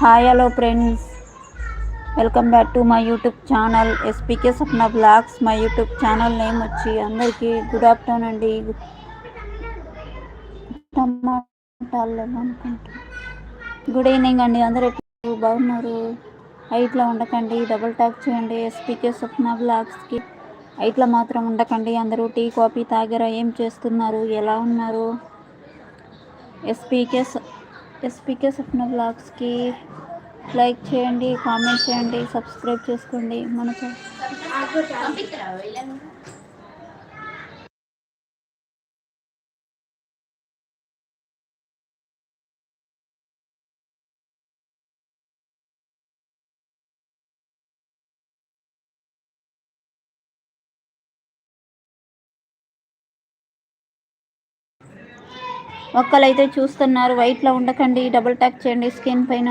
Hi hello friends welcome back to my YouTube channel SPK Sapna blogs my YouTube channel name వచ్చి అందరికీ good afternoon అండి. టమాటాలు అనుకుంటా good evening అండి. అందరూ ఎట్లా బాగున్నారు? హైట్లో ఉండకండి డబుల్ టాక్ చేయండి ఎస్పీకే సప్న బ్లాగ్స్కి హైట్లో మాత్రం ఉండకండి. అందరూ టీ కాఫీ తాగారా? ఏం చేస్తున్నారు? ఎలా ఉన్నారు? ఎస్పీకే ఎస్పీకే స్వప్న బ్లాగ్స్కి లైక్ చేయండి కామెంట్ చేయండి సబ్స్క్రైబ్ చేసుకోండి. మన ఒక్కలైతే చూస్తున్నారు. వైట్లో ఉండకండి. డబుల్ ట్యాక్ చేయండి. స్క్రీన్ పైన